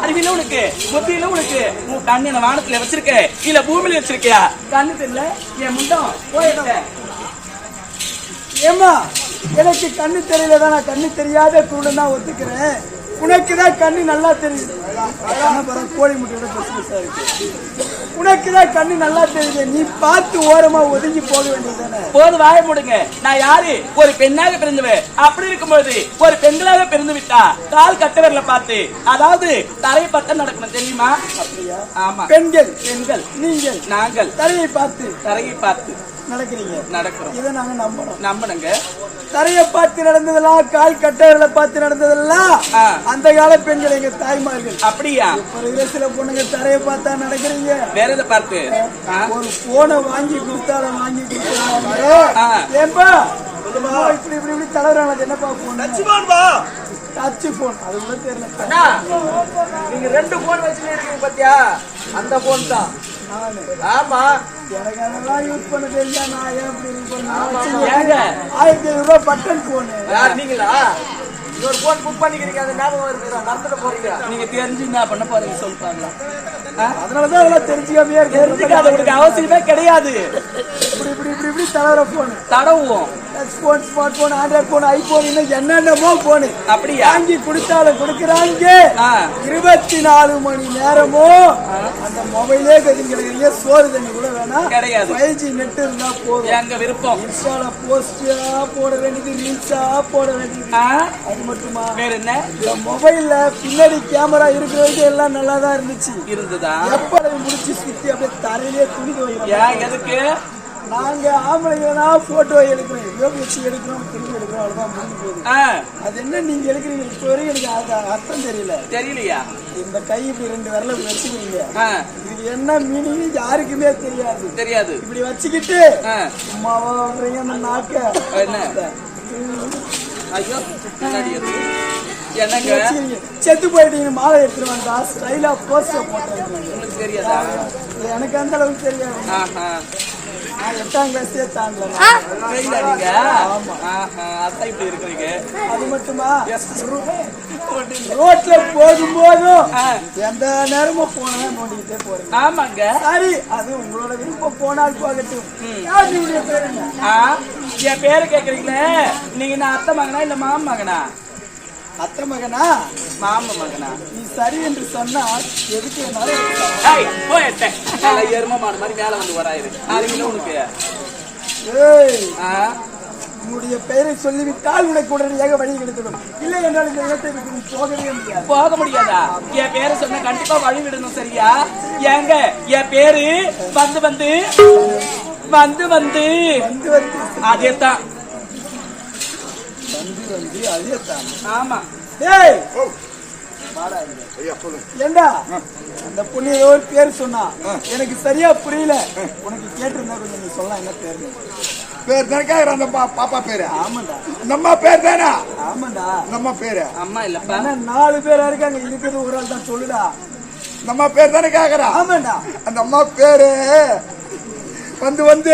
அறிவில உனக்கு புத்தியில உனக்கு உன் கண்ணு என்ன வானத்துல வச்சிருக்க இல்ல பூமியில வச்சிருக்கியா கண்ணு தெரியல என் முண்டம் போயிட்ட ஏம்மா எனக்கு கண்ணு தெரியல நான் கண்ணு தெரியாத குருடன் தான் ஒத்துக்கிறேன் உனக்கு தான் கண்ணு நல்லா தெரியுது கோழி முட்டையோட பெருசு இருக்கு உனக்கு தான் கண்ணு நல்லா தெரியுது. நீ பார்த்து ஓரமா ஒதுங்கி போக வேண்டியதுதானே? போது வாய முடுங்க. நான் யாரு? ஒரு பெண்ணாக பிறந்தவன் அப்படி இருக்கும்போது ஒரு பெண்களாக பிறந்து விட்டா கால் கட்டவரில் பார்த்து அதாவது தரையை பக்கம் நடக்கணும் தெரியுமா? அப்படியா? ஆமா. பெண்கள். பெண்கள். நீங்கள். நாங்கள். தரையை பார்த்து. தரையை பார்த்து. நடக்கிறீங்க. நடக்கிறோம். இதை நாங்க நம்பணும் நம்பணுங்க. தரையை பார்த்து நடந்ததெல்லாம் கால் கட்டவர்களை பார்த்து நடந்ததெல்லாம். அந்த கால பெண்கள் எங்க தாய்மார்கள். அப்படியா? சில பொண்ணுங்க தரையை பார்த்தா நடக்கிறீங்க. வேற எதை பார்த்து? ஒரு போனை வாங்கி கொடுத்தாலும் வாங்கி கொடுத்தாலும். ஏன்பா? இப்படி இப்படி இப்படி அது என்னப்பா போன் டச் போன் அது கூட தெரியல. நீங்க ரெண்டு போன் வச்சுட்டு இருக்கீங்க பாத்தியா? அந்த போன் தான். ஆமா. எனக்கு அதெல்லாம் யூஸ் பண்ண தெரிஞ்சா நான் ஏன் இப்படி யூஸ் ஏங்க? பண்ணேன் ஆயிரத்தி ஐநூறு ரூபாய் பட்டன் போனு நீங்களா? ஒரு போன் புக் பண்ணிக்கிறீங்க. அந்த ஞாபகம் இருக்குதா மறந்துட்டு போறீங்க. நீங்க தெரிஞ்சு என்ன பண்ண போறீங்க சொல்லிட்டாங்களா அதனாலதான் அதெல்லாம் தெரிஞ்சுக்காமையே தெரிஞ்சுக்காத உங்களுக்கு அவசியமே கிடையாது. இப்படி இப்படி இப்படி இப்படி தளர phone தடவுவோம். Touch phone smart phone Android phone iPhone இன்னும் என்னென்னமோ போனு அப்படியா? வாங்கி கொடுத்தாலும் கொடுக்குறாங்க. இருபத்தி நாலு மணி நேரமும் அந்த மொபைலே கதிங்கிறீங்க சோறு தண்ணி கூட வேணாம். கிடையாது. ஃபைவ் ஜி நெட் இருந்தா போதும். எங்க விருப்பம்? இன்ஸ்டால போஸ்டா போட வேண்டியது ரீல்ஸா போட வேண்டியது? அது மட்டுமா? வேற என்ன? இந்த மொபைல்ல பின்னாடி கேமரா இருக்கிற வரைக்கும் எல்லாம் நல்லா தான் இருந்துச்சு. இருந்ததா? எப்ப அதை முடிச்சு சுத்தி அப்படியே தரையிலே துணி ஏன் எதுக்கு? நாங்க ஆம்பளைங்கன்னா போட்டோ எடுக்கிறோம். எவ்வளோ வச்சு எடுக்கிறோம் துணி எடுக்கிறோம் அவ்வளவுதான் முடிஞ்சு போகுது. அது என்ன நீங்க எடுக்கிறீங்க? இப்ப வரைக்கும் எனக்கு அது அர்த்தம் தெரியல. தெரியலையா? இந்த கை இப்படி ரெண்டு விரல வச்சுக்கிறீங்க. இது என்ன மீனிங் யாருக்குமே தெரியாது. தெரியாது. இப்படி வச்சுக்கிட்டு வர்றீங்க அந்த நாக்க. என்ன? ஐயோ? என்னங்க. செத்து போயிட்டீங்க மாலை எடுத்துட்டு வந்தா ஸ்டைலா போஸ்டர் போட்டேன் உங்களுக்கு தெரியாதா? எனக்கு அந்த அளவுக்கு தெரியாது. எட்டாம் கிளாஸே தாண்டல தெரியல நீங்க? ஆமா. அதான் இப்படி இருக்கிறீங்க. அது மட்டுமா. ரோட்ல போகும்போதும் எந்த நேரமும் போனா நோண்டிக்கிட்டே போறீங்க. ஆமாங்க. சரி அது உங்களோட விருப்பம் போனால் போகட்டும். யார் பேர் என் பேரு கேக்குறீங்களே? நீங்க நான் அத்தை மகனா இல்ல மாம மகனா? அத்தை மகனா? மாம மகனா? நீ சரி என்று சொன்னால் எதுக்கு வேணாலும் எடுக்கலாம். ஏய், போயிட்டேன். நல்லா எரும மாடு மாதிரி மேல வந்து வராயிரு. நாளைக்கு உனக்கு? உன்னுடைய பெயரை சொல்லிவிட்டால் உனக்கு உடனடியாக வழி கிடைத்திடும் இல்லை என்றால் இந்த இடத்தை விட்டு நீ போகவே முடியாது. போக முடியாதா? என் பேரை சொன்ன கண்டிப்பா வழி விடணும் சரியா? ஏங்க என் பேரு வந்து வந்து வந்து வந்து. வந்து வந்து. அதே தான் வந்து வந்து அதே தான் ஆமா ஏய். ஏண்டா? அந்த பொண்ணு ஏதோ ஒரு பேர் சொன்னா. எனக்கு சரியா புரியல. உனக்கு கேட்டிருந்தா கொஞ்சம் நீ சொல்லலாம் என்ன பேரு பேர் தானே அந்த பா- பாப்பா பேரு? ஆமாண்டா. நம்ம பேர் தானே? ஆமாண்டா. நம்ம பேரு? அம்மா இல்லப்பா. ஆனா நாலு பேரா இருக்காங்க இருக்கிறது ஒரு ஆள் தான் சொல்லுடா. நம்ம பேர் தானே கேக்குறா? ஆமாண்டா. அந்த அம்மா பேரு. வந்து வந்து.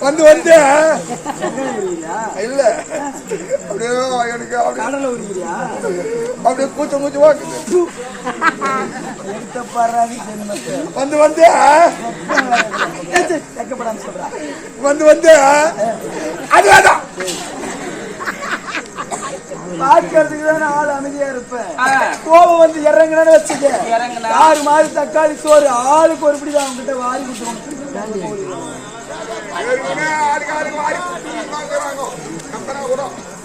வந்து வந்து. இல்ல. அப்படியே எனக்கு அப்படியே கடலை உரிகிறியா அப்படியே கூச்ச மூச்சு வாக்குது எடுத்த பாராதி ஜென்மத்தை வந்து வந்து. வந்து வந்து. அது வேண்டாம். பார்க்கறதுக்கு தானே ஆள் அமைதியா இருப்பேன். கோபம் வந்து இறங்குனு வச்சுக்க? ஆறு மாதிரி தக்காளி சோறு ஆளுக்கு ஒரு பிடி அவங்ககிட்ட வாரி கொடுத்துருவோம்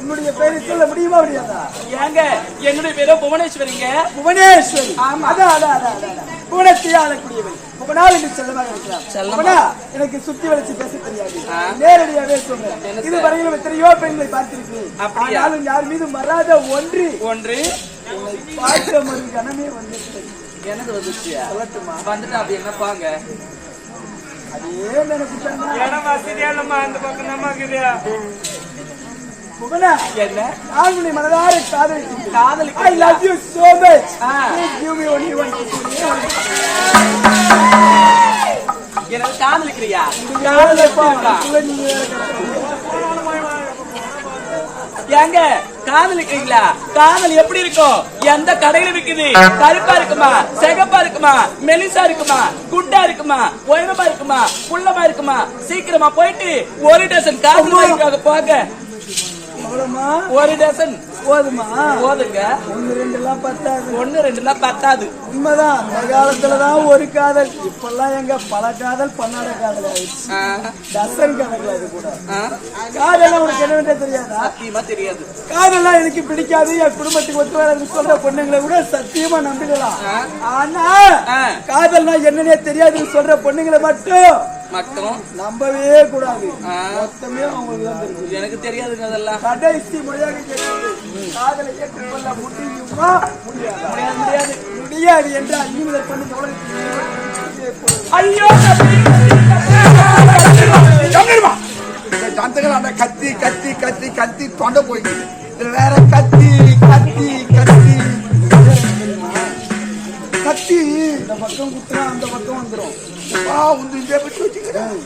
உன்னுடைய பேரை சொல்ல முடியுமா முடியாதா ஏங்க என்னுடைய பேரு புவனேஸ்வரிங்க. புவனேஸ்வரி. ஆமா. அதான் அதான் அதான் அதான், அதான் புவனத்தை ஆளக்கூடியவன். புவனால் என்று செல்லமாக இருக்கிறார் செல்லமா? புவனா, எனக்கு சுத்தி வளைச்சு பேச தெரியாது. நேரடியாவே சொல்றேன். என்ன இது சார்? வரையிலும் எத்தனையோ பெண்களை பார்த்திருக்கிறேன்? ஆனாலும் யார் மீது மறாத ஒன்று. ஒன்று. பார்க்கிற ஒரு கணமே வந்துச்சு எனக்கு வந்துச்சு சொல்லட்டுமா? வந்துட்டு அப்படி என்ன பாங்க இடம் வசதியா நம்ம அந்த பக்கம் புவனா என்ன உன்னை மனதார. ஆ. Please give me only one kiss. எனக்கு காதலிக்கிறியா காதல்? ஏங்க காதலிக்கிறீங்களா காதல் எப்படி இருக்கும்? எந்த கடையில விக்குது? கருப்பா இருக்குமா? சிகப்பா இருக்குமா? மெலிசா இருக்குமா? குண்டா இருக்குமா? உயரமா இருக்குமா? குள்ளமா இருக்குமா? சீக்கிரமா போயிட்டு ஒரு டசன் காதல் போங்க. ஒரு டசன் போதுமா? போதுங்க. ஒண்ணு ரெண்டு எல்லாம் பத்தாது. ஒண்ணு ரெண்டுலாம் பத்தாது. உண்மைதான். அந்த காலத்துலதான் ஒரு காதல். இப்பெல்லாம் எங்க பல காதல் பன்னாட காதல் ஆயிடுச்சு. டசன் கணக்குல அது கூட. காதல் உனக்கு என்னவென்றே தெரியாதா? சத்தியமா தெரியாது. காதெல்லாம் எனக்கு பிடிக்காது? என் குடும்பத்துக்கு ஒத்து வராதுன்னு சொல்ற பொண்ணுங்களை கூட சத்தியமா நம்பிடலாம். ஆனா. காதல்னா என்னன்னே தெரியாதுன்னு சொல்ற பொண்ணுங்களை மட்டும் மட்டும். நம்பவே கூடாது. மொத்தமே அவங்களுக்கு தான் தெரியும் எனக்கு தெரியாதுங்க அதெல்லாம். கடைசி முறையாக கேட்கிறது. காதலை ஏற்றுக்கொள்ள முடியுமா? முடியாதா. முடியாது முடியாது. என்று அந்நியதை பண்ணி உலகத்தில் ஐயோ ஜனத்துகள் கத்தி கத்தி. கத்தி கத்தி தொண்டை போய்க்குது இதுல வேற கத்தி கத்தி கத்தி. கத்தி. இந்த பக்கம் குத்துனா அந்த பக்கம் வந்துரும். வா உந்து இந்த பற்றி வச்சுக்கிறேன்.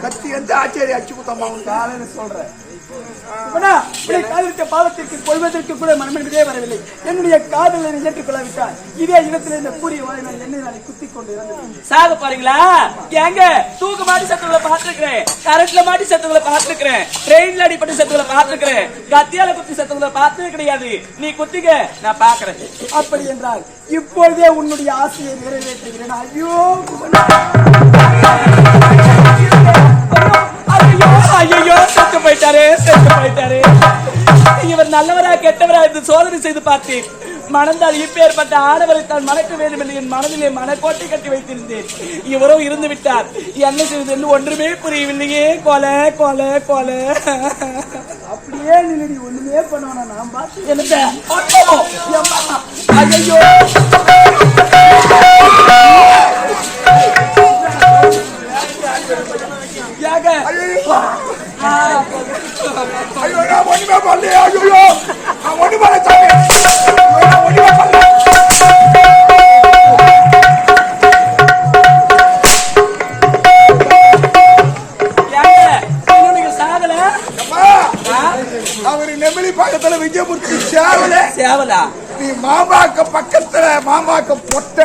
கத்தி வந்து ஆச்சரிய அச்சு குத்தம்மா உண்டு காலையில சொல்றேன். இப்பனா, இப்படி காதலித்த பாவத்திற்கு கொள்வதற்கு கூட மனமிடவே வரவில்லை. என்னுடைய காதலை ஏற்றுக்கொள்ளாவிட்டால் இதே இடத்துல இந்த கூறிய வாய் நான் என்னை நாளை குத்திக் கொண்டு இறந்தேன் சாக போறீங்களா? ஏங்க தூக்கு மாட்டி சத்துக்களை பார்த்திருக்கிறேன். கரண்ட்ல மாட்டி சத்துக்களை பார்த்திருக்கிறேன். ட்ரெயின்ல அடிப்பட்டு சத்துக்களை பார்த்திருக்கிறேன். கத்தியால குத்தி சத்துக்களை பார்த்ததே கிடையாது. நீ குத்திக்க நான் பாக்குறேன் அப்படி என்றால் இப்பொழுதே உன்னுடைய ஆசையை நிறைவேற்றுகிறேன். ஐயோ நல்லவரா கெட்டவரா என்று சோதனை செய்து பார்த்தேன். மணந்தால் இப்பேற்பட்ட ஆடவரை தான் மணக்க வேண்டும் என்று என் மனதிலே மனக்கோட்டை கட்டி வைத்திருந்தேன். இவரோ இருந்து விட்டார். என்ன செய்வது என்று ஒன்றுமே புரியவில்லையே. கொலை கொலை கொலை. அப்படியே நில்லடி ஒண்ணுமே பண்ணுவானா நான் பார்த்து என்னங்க ஐயோ. ஐயோ நான் ஒண்ணுமே பண்ணலையே ஐயோ நான் ஒண்ணு பண்ண சாமி ஒண்ணுமே பண்ணல? அவரு நெமிலி பக்கத்துல விஜயமூர்த்தி சேவல. சேவலா? நீ மாமாக்க பக்கத்துல மாமாக்க பொட்ட.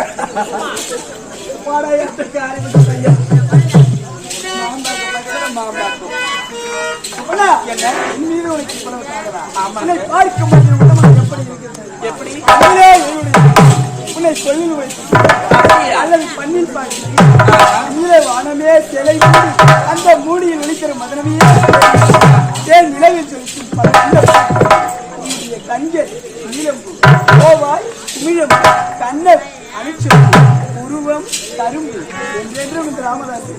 என் மீது உனக்கு இவ்வளவு காதலா? பார்க்கும் போது உன் எப்படி இருக்கிறது? எப்படி உன்னை சொல்லி அல்லது பண்ணில் பார்த்து வானமே சிலை மூடி அந்த மூடியில் ஒளிக்கிற மதனமே ஏன் நிலவில் சொல்லி உன்னுடைய கண்கள் நீளம்பு கோவாய் குமிழம் கண்ண அணிச்சம் உருவம் கரும்பு என்றென்றும் இந்த ராமதாஸ்